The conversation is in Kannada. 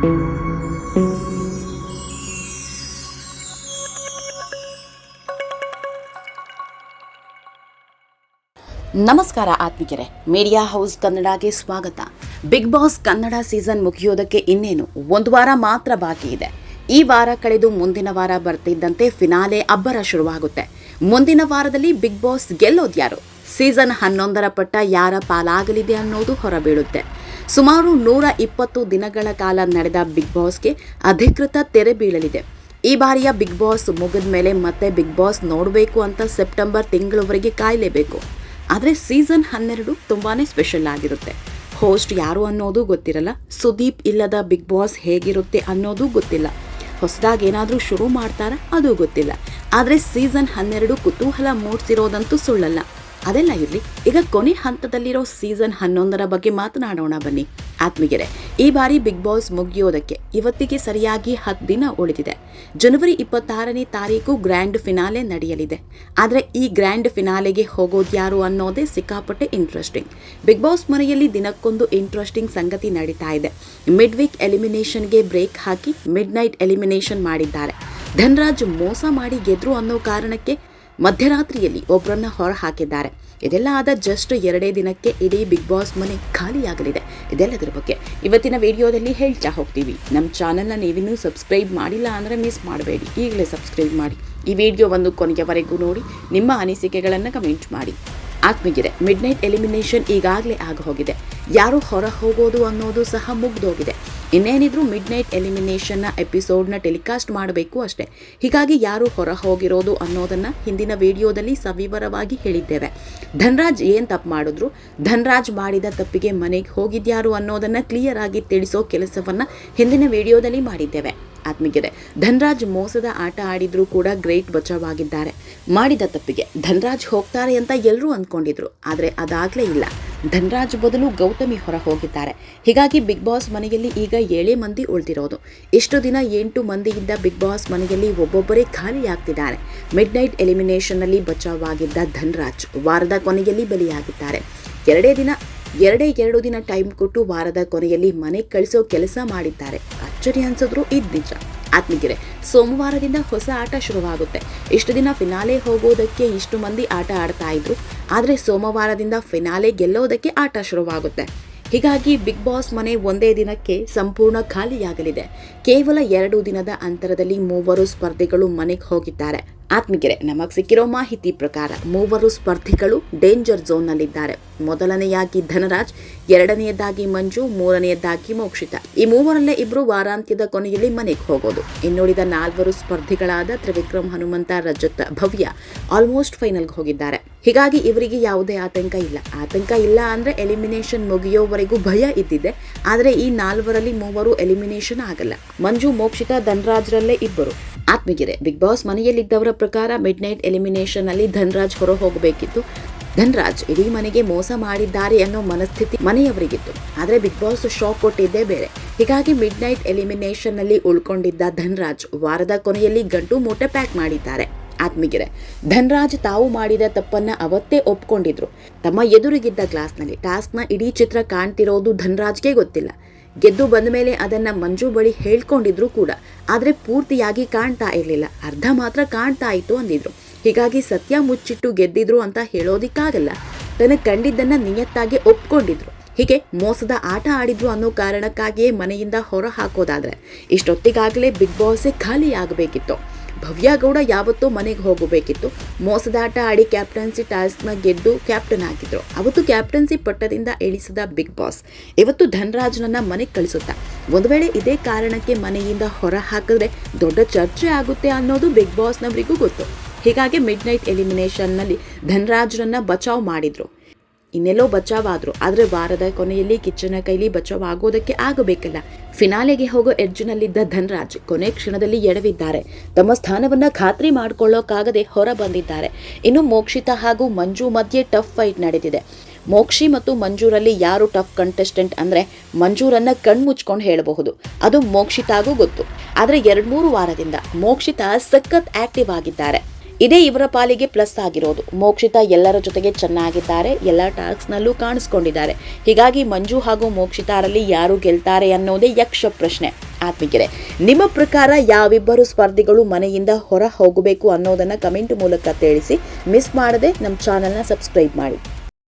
ನಮಸ್ಕಾರ ಆತ್ಮಿಕರೆ ಮೀಡಿಯಾ ಹೌಸ್ ಕನ್ನಡಗೆ ಸ್ವಾಗತ. ಬಿಗ್ ಬಾಸ್ ಕನ್ನಡ ಸೀಸನ್ ಮುಗಿಯೋದಕ್ಕೆ ಇನ್ನೇನು? ಒಂದು ವಾರ ಮಾತ್ರ ಬಾಕಿ ಇದೆ. ಈ ವಾರ ಕಳೆದು ಮುಂದಿನ ವಾರ ಬರ್ತಿದ್ದಂತೆ ಫಿನಾಲೆ ಅಬ್ಬರ ಶುರುವಾಗುತ್ತೆ. ಮುಂದಿನ ವಾರದಲ್ಲಿ ಬಿಗ್ ಬಾಸ್ ಗೆಲ್ಲೋದ್ಯಾರು? ಸೀಸನ್ ಹನ್ನೊಂದರ ಪಟ್ಟ ಯಾರ ಪಾಲಾಗಲಿದೆ ಅನ್ನೋದು ಹೊರಬೀಳುತ್ತೆ. ಸುಮಾರು ನೂರ ಇಪ್ಪತ್ತು ದಿನಗಳ ಕಾಲ ನಡೆದ ಬಿಗ್ ಬಾಸ್ಗೆ ಅಧಿಕೃತ ತೆರೆ ಬೀಳಲಿದೆ. ಈ ಬಾರಿಯ ಬಿಗ್ ಬಾಸ್ ಮುಗಿದ ಮೇಲೆ ಮತ್ತೆ ಬಿಗ್ ಬಾಸ್ ನೋಡಬೇಕು ಅಂತ ಸೆಪ್ಟೆಂಬರ್ ತಿಂಗಳವರೆಗೆ ಕಾಯಲೇಬೇಕು. ಆದರೆ ಸೀಸನ್ ಹನ್ನೆರಡು ತುಂಬಾ ಸ್ಪೆಷಲ್ ಆಗಿರುತ್ತೆ. ಹೋಸ್ಟ್ ಯಾರು ಅನ್ನೋದು ಗೊತ್ತಿರಲ್ಲ, ಸುದೀಪ್ ಇಲ್ಲದ ಬಿಗ್ ಬಾಸ್ ಹೇಗಿರುತ್ತೆ ಅನ್ನೋದು ಗೊತ್ತಿಲ್ಲ. ಹೊಸದಾಗಿ ಏನಾದರೂ ಶುರು ಮಾಡ್ತಾರಾ ಅದು ಗೊತ್ತಿಲ್ಲ. ಆದರೆ ಸೀಸನ್ ಹನ್ನೆರಡು ಕುತೂಹಲ ಮೂಡಿಸಿರೋದಂತೂ ಸುಳ್ಳಲ್ಲ. ಅದೆಲ್ಲ ಇರಲಿ. ಈಗ ಕೊನೆ ಹಂತದಲ್ಲಿರೋ ಸೀಸನ್ ಹನ್ನೊಂದರ ಬಗ್ಗೆ ಮಾತನಾಡೋಣ ಬನ್ನಿ. ಆತ್ಮಗೆರೆ ಈ ಬಾರಿ ಬಿಗ್ ಬಾಸ್ ಮುಗಿಯೋದಕ್ಕೆ ಇವತ್ತಿಗೆ ಸರಿಯಾಗಿ ಹತ್ತು ದಿನ ಉಳಿದಿದೆ. ಜನವರಿ ಇಪ್ಪತ್ತಾರನೇ ತಾರೀಕು ಗ್ರ್ಯಾಂಡ್ ಫಿನಾಲೆ ನಡೆಯಲಿದೆ. ಆದರೆ ಈ ಗ್ರ್ಯಾಂಡ್ ಫಿನಾಲೆಗೆ ಹೋಗೋದು ಯಾರು ಅನ್ನೋದೇ ಸಿಕ್ಕಾಪಟ್ಟೆ ಇಂಟ್ರೆಸ್ಟಿಂಗ್ ಬಿಗ್ ಬಾಸ್ ಮನೆಯಲ್ಲಿ ದಿನಕ್ಕೊಂದು ಇಂಟ್ರೆಸ್ಟಿಂಗ್ ಸಂಗತಿ ನಡೀತಾ ಇದೆ. ಮಿಡ್ ವೀಕ್ ಎಲಿಮಿನೇಷನ್ಗೆ ಬ್ರೇಕ್ ಹಾಕಿ ಮಿಡ್ ನೈಟ್ ಎಲಿಮಿನೇಷನ್ ಮಾಡಿದ್ದಾರೆ. ಧನ್ರಾಜ್ ಮೋಸ ಮಾಡಿ ಗೆದ್ರು ಅನ್ನೋ ಕಾರಣಕ್ಕೆ ಮಧ್ಯರಾತ್ರಿಯಲ್ಲಿ ಒಬ್ಬರನ್ನ ಹೊರ ಹಾಕಿದ್ದಾರೆ ಇದೆಲ್ಲ ಆದ ಜಸ್ಟ್ ಎರಡೇ ದಿನಕ್ಕೆ ಇಡೀ ಬಿಗ್ ಬಾಸ್ ಮನೆ ಖಾಲಿಯಾಗಲಿದೆ. ಇದೆಲ್ಲದರ ಬಗ್ಗೆ ಇವತ್ತಿನ ವಿಡಿಯೋದಲ್ಲಿ ಹೇಳ್ತಾ ಹೋಗ್ತೀವಿ. ನಮ್ಮ ಚಾನಲ್ನ ನೀವಿನ್ನೂ ಸಬ್ಸ್ಕ್ರೈಬ್ ಮಾಡಿಲ್ಲ ಅಂದರೆ ಮಿಸ್ ಮಾಡಬೇಡಿ. ಈಗಲೇ ಸಬ್ಸ್ಕ್ರೈಬ್ ಮಾಡಿ. ಈ ವಿಡಿಯೋ ಒಂದು ಕೊನೆಯವರೆಗೂ ನೋಡಿ. ನಿಮ್ಮ ಅನಿಸಿಕೆಗಳನ್ನು ಕಮೆಂಟ್ ಮಾಡಿ. ಆತ್ಮಗಿರೆ ಮಿಡ್ ನೈಟ್ ಎಲಿಮಿನೇಷನ್ ಈಗಾಗಲೇ ಆಗ ಹೋಗಿದೆ. ಯಾರು ಹೊರ ಹೋಗೋದು ಅನ್ನೋದು ಸಹ ಮುಗ್ದೋಗಿದೆ. ಇನ್ನೇನಿದ್ರು ಮಿಡ್ ನೈಟ್ ಎಲಿಮಿನೇಷನ್ನ ಎಪಿಸೋಡ್ನ ಟೆಲಿಕಾಸ್ಟ್ ಮಾಡಬೇಕು ಅಷ್ಟೇ. ಹೀಗಾಗಿ ಯಾರು ಹೊರ ಹೋಗಿರೋದು ಅನ್ನೋದನ್ನು ಹಿಂದಿನ ವಿಡಿಯೋದಲ್ಲಿ ಸವಿವರವಾಗಿ ಹೇಳಿದ್ದೇವೆ. ಧನ್ರಾಜ್ ಏನು ತಪ್ಪು ಮಾಡಿದ್ರು? ಧನ್ರಾಜ್ ಮಾಡಿದ ತಪ್ಪಿಗೆ ಮನೆಗೆ ಹೋಗಿದ್ಯಾರು ಅನ್ನೋದನ್ನು ಕ್ಲಿಯರ್ ಆಗಿ ತಿಳಿಸೋ ಕೆಲಸವನ್ನು ಹಿಂದಿನ ವಿಡಿಯೋದಲ್ಲಿ ಮಾಡಿದ್ದೇವೆ. ಆತ್ಮೀಗೆರೆ ಧನ್ರಾಜ್ ಮೋಸದ ಆಟ ಆಡಿದ್ರು ಕೂಡ ಗ್ರೇಟ್ ಬಚಾವಾಗಿದ್ದಾರೆ ಮಾಡಿದ ತಪ್ಪಿಗೆ ಧನ್ರಾಜ್ ಹೋಗ್ತಾರೆ ಅಂತ ಎಲ್ಲರೂ ಅಂದ್ಕೊಂಡಿದ್ರು ಆದರೆ ಅದಾಗಲೇ ಇಲ್ಲ. ಧನ್ರಾಜ್ ಬದಲು ಗೌತಮಿ ಹೊರ ಹೋಗಿದ್ದಾರೆ ಹೀಗಾಗಿ ಬಿಗ್ ಬಾಸ್ ಮನೆಯಲ್ಲಿ ಈಗ ಏಳೇ ಮಂದಿ ಉಳಿದಿರೋದು. ಇಷ್ಟು ದಿನ ಎಂಟು ಮಂದಿಯಿಂದ ಬಿಗ್ ಬಾಸ್ ಮನೆಯಲ್ಲಿ ಒಬ್ಬೊಬ್ಬರೇ ಖಾಲಿಯಾಗ್ತಿದ್ದಾರೆ. ಮಿಡ್ ನೈಟ್ ಎಲಿಮಿನೇಷನ್ನಲ್ಲಿ ಬಚಾವಾಗಿದ್ದ ಧನ್ರಾಜ್ ವಾರದ ಕೊನೆಯಲ್ಲಿ ಬಲಿಯಾಗಿದ್ದಾರೆ. ಎರಡೇ ದಿನ, ಎರಡೇ ಎರಡು ದಿನ ಟೈಮ್ ಕೊಟ್ಟು ವಾರದ ಕೊನೆಯಲ್ಲಿ ಮನೆ ಕಳಿಸೋ ಕೆಲಸ ಮಾಡಿದ್ದಾರೆ. ಅಚ್ಚರಿ ಅನ್ಸಿದ್ರು ಇದು ನಿಜ. ಆತ್ಮಗಿರೆ ಸೋಮವಾರದಿಂದ ಹೊಸ ಆಟ ಶುರುವಾಗುತ್ತೆ. ಇಷ್ಟು ದಿನ ಫಿನಾಲೆ ಹೋಗೋದಕ್ಕೆ ಇಷ್ಟು ಮಂದಿ ಆಟ ಆಡ್ತಾ ಇದ್ರು. ಆದರೆ ಸೋಮವಾರದಿಂದ ಫಿನಾಲೆ ಗೆಲ್ಲೋದಕ್ಕೆ ಆಟ ಶುರುವಾಗುತ್ತೆ. ಹೀಗಾಗಿ ಬಿಗ್ ಬಾಸ್ ಮನೆ ಒಂದೇ ದಿನಕ್ಕೆ ಸಂಪೂರ್ಣ ಖಾಲಿಯಾಗಲಿದೆ. ಕೇವಲ ಎರಡು ದಿನದ ಅಂತರದಲ್ಲಿ ಮೂವರು ಸ್ಪರ್ಧಿಗಳು ಮನೆಗೆ ಹೋಗಿದ್ದಾರೆ. ಆತ್ಮಗೆರೆ ನಮಗೆ ಸಿಕ್ಕಿರೋ ಮಾಹಿತಿ ಪ್ರಕಾರ ಮೂವರು ಸ್ಪರ್ಧಿಗಳು ಡೇಂಜರ್ ಝೋನ್ನಲ್ಲಿದ್ದಾರೆ ಮೊದಲನೆಯಾಗಿ ಧನರಾಜ್, ಎರಡನೆಯದಾಗಿ ಮಂಜು, ಮೂರನೆಯದಾಗಿ ಮೋಕ್ಷಿತ. ಈ ಮೂವರಲ್ಲೇ ಇಬ್ಬರು ವಾರಾಂತ್ಯದ ಕೊನೆಯಲ್ಲಿ ಮನೆಗೆ ಹೋಗೋದು. ಇನ್ನುಳಿದ ನಾಲ್ವರು ಸ್ಪರ್ಧಿಗಳಾದ ತ್ರಿವಿಕ್ರಮ್, ಹನುಮಂತ, ರಜತ್, ಭವ್ಯ ಆಲ್ಮೋಸ್ಟ್ ಫೈನಲ್ಗೆ ಹೋಗಿದ್ದಾರೆ. ಹೀಗಾಗಿ ಇವರಿಗೆ ಯಾವುದೇ ಆತಂಕ ಇಲ್ಲ. ಆತಂಕ ಇಲ್ಲ ಅಂದ್ರೆ ಎಲಿಮಿನೇಷನ್ ಮುಗಿಯೋವರೆಗೂ ಭಯ ಇದ್ದಿದೆ. ಆದರೆ ಈ ನಾಲ್ವರಲ್ಲಿ ಮೂವರು ಎಲಿಮಿನೇಷನ್ ಆಗಲ್ಲ. ಮಂಜು, ಮೋಕ್ಷಿತ, ಧನರಾಜ್ರಲ್ಲೇ ಇಬ್ಬರು. ಆತ್ಮಗಿರೆ ಬಿಗ್ ಬಾಸ್ ಮನೆಯಲ್ಲಿದ್ದವರ ಪ್ರಕಾರ ಮಿಡ್ ನೈಟ್ ಎಲಿಮಿನೇಷನ್ ಅಲ್ಲಿ ಧನ್ರಾಜ್ ಹೊರ ಹೋಗಬೇಕಿತ್ತು ಧನ್ರಾಜ್ ಇಡೀ ಮನೆಗೆ ಮೋಸ ಮಾಡಿದ್ದಾರೆ ಅನ್ನೋ ಮನಸ್ಥಿತಿ ಮನೆಯವರಿಗಿತ್ತು. ಆದರೆ ಬಿಗ್ ಬಾಸ್ ಶಾಕ್ ಕೊಟ್ಟಿದ್ದೇ ಬೇರೆ. ಹೀಗಾಗಿ ಮಿಡ್ ನೈಟ್ ಎಲಿಮಿನೇಷನ್ನಲ್ಲಿ ಉಳ್ಕೊಂಡಿದ್ದ ಧನ್ರಾಜ್ ವಾರದ ಕೊನೆಯಲ್ಲಿ ಗಂಟು ಮೂಟೆ ಪ್ಯಾಕ್ ಮಾಡಿದ್ದಾರೆ. ಆತ್ಮಿಗೆರೆ ಧನ್ರಾಜ್ ತಾವು ಮಾಡಿದ ತಪ್ಪನ್ನ ಅವತ್ತೇ ಒಪ್ಕೊಂಡಿದ್ರು. ತಮ್ಮ ಎದುರಿಗಿದ್ದ ಗ್ಲಾಸ್ನಲ್ಲಿ ಟಾಸ್ಕ್ನ ಇಡೀ ಚಿತ್ರ ಕಾಣ್ತಿರೋದು ಧನ್ರಾಜ್ಗೆ ಗೊತ್ತಿಲ್ಲ. ಗೆದ್ದು ಬಂದ ಮೇಲೆ ಅದನ್ನ ಮಂಜು ಬಳಿ ಹೇಳ್ಕೊಂಡಿದ್ರು ಕೂಡ. ಆದರೆ ಪೂರ್ತಿಯಾಗಿ ಕಾಣ್ತಾ ಇರಲಿಲ್ಲ. ಅರ್ಧ ಮಾತ್ರ ಕಾಣ್ತಾ ಇತ್ತು ಅಂದಿದ್ರು. ಹೀಗಾಗಿ ಸತ್ಯ ಮುಚ್ಚಿಟ್ಟು ಗೆದ್ದಿದ್ರು ಅಂತ ಹೇಳೋದಿಕ್ಕಾಗಲ್ಲ. ತನ್ನ ಕಂಡಿದ್ದನ್ನ ನಿಯತ್ತಾಗಿ ಒಪ್ಕೊಂಡಿದ್ರು. ಹೀಗೆ ಮೋಸದ ಆಟ ಆಡಿದ್ರು ಅನ್ನೋ ಕಾರಣಕ್ಕಾಗಿಯೇ ಮನೆಯಿಂದ ಹೊರ ಹಾಕೋದಾದ್ರೆ ಇಷ್ಟೊತ್ತಿಗಾಗಲೇ ಬಿಗ್ ಬಾಸೇ ಖಾಲಿ ಆಗಬೇಕಿತ್ತು. ಭವ್ಯ ಗೌಡ ಯಾವತ್ತೂ ಮನೆಗೆ ಹೋಗಬೇಕಿತ್ತು. ಮೋಸದಾಟ ಆಡಿ ಕ್ಯಾಪ್ಟನ್ಸಿ ಟಾಸ್ಕ್ನ ಗೆದ್ದು ಕ್ಯಾಪ್ಟನ್ ಆಗಿದ್ರು. ಅವತ್ತು ಕ್ಯಾಪ್ಟನ್ಸಿ ಪಟ್ಟದಿಂದ ಇಳಿಸಿದ ಬಿಗ್ ಬಾಸ್ ಇವತ್ತು ಧನರಾಜ್ನನ್ನ ಮನೆಗೆ ಕಳಿಸುತ್ತಾ. ಒಂದು ವೇಳೆ ಇದೇ ಕಾರಣಕ್ಕೆ ಮನೆಯಿಂದ ಹೊರ ಹಾಕಿದ್ರೆ ದೊಡ್ಡ ಚರ್ಚೆ ಆಗುತ್ತೆ ಅನ್ನೋದು ಬಿಗ್ ಬಾಸ್ನವರಿಗೂ ಗೊತ್ತು. ಹೀಗಾಗಿ ಮಿಡ್ ನೈಟ್ ಎಲಿಮಿನೇಷನ್ನಲ್ಲಿ ಧನ್ರಾಜ್ರನ್ನ ಬಚಾವ್ ಮಾಡಿದರು. ಇನ್ನೆಲ್ಲೋ ಬಚಾವಾದ್ರು, ಆದರೆ ವಾರದ ಕೊನೆಯಲ್ಲಿ ಕಿಚ್ಚನ ಕೈಲಿ ಬಚಾವ್ ಆಗೋದಕ್ಕೆ ಆಗಬೇಕಲ್ಲ. ಫಿನಾಲೆಗೆ ಹೋಗೋ ಎಡ್ಜ್ನಲ್ಲಿದ್ದ ಧನ್ರಾಜ್ ಕೊನೆ ಕ್ಷಣದಲ್ಲಿ ಎಡವಿದ್ದಾರೆ. ತಮ್ಮ ಸ್ಥಾನವನ್ನು ಖಾತ್ರಿ ಮಾಡಿಕೊಳ್ಳೋಕ್ಕಾಗದೆ ಹೊರ ಬಂದಿದ್ದಾರೆ ಇನ್ನು ಮೋಕ್ಷಿತ ಹಾಗೂ ಮಂಜು ಮಧ್ಯೆ ಟಫ್ ಫೈಟ್ ನಡೆದಿದೆ. ಮೋಕ್ಷಿ ಮತ್ತು ಮಂಜೂರಲ್ಲಿ ಯಾರು ಟಫ್ ಕಂಟೆಸ್ಟೆಂಟ್ ಅಂದರೆ ಮಂಜೂರನ್ನ ಕಣ್ಮುಚ್ಕೊಂಡು ಹೇಳಬಹುದು. ಅದು ಮೋಕ್ಷಿತಾಗೂ ಗೊತ್ತು. ಆದರೆ ಎರಡು ಮೂರು ವಾರದಿಂದ ಮೋಕ್ಷಿತ ಸಖತ್ ಆಕ್ಟಿವ್ ಆಗಿದ್ದಾರೆ. ಇದೇ ಇವರ ಪಾಲಿಗೆ ಪ್ಲಸ್ ಆಗಿರೋದು. ಮೋಕ್ಷಿತ ಎಲ್ಲರ ಜೊತೆಗೆ ಚೆನ್ನಾಗಿದ್ದಾರೆ, ಎಲ್ಲ ಟಾಸ್ಕ್ನಲ್ಲೂ ಕಾಣಿಸ್ಕೊಂಡಿದ್ದಾರೆ. ಹೀಗಾಗಿ ಮಂಜು ಹಾಗೂ ಮೋಕ್ಷಿತಾರಲ್ಲಿ ಯಾರು ಗೆಲ್ತಾರೆ ಅನ್ನೋದೇ ಯಕ್ಷ ಪ್ರಶ್ನೆ. ಆತ್ಮಿಕರೇ ನಿಮ್ಮ ಪ್ರಕಾರ ಯಾವಿಬ್ಬರು ಸ್ಪರ್ಧಿಗಳು ಮನೆಯಿಂದ ಹೊರ ಹೋಗಬೇಕು ಅನ್ನೋದನ್ನ ಕಮೆಂಟ್ ಮೂಲಕ ತಿಳಿಸಿ, ಮಿಸ್ ಮಾಡದೆ ನಮ್ಮ ಚಾನಲ್ನ ಸಬ್ಸ್ಕ್ರೈಬ್ ಮಾಡಿ.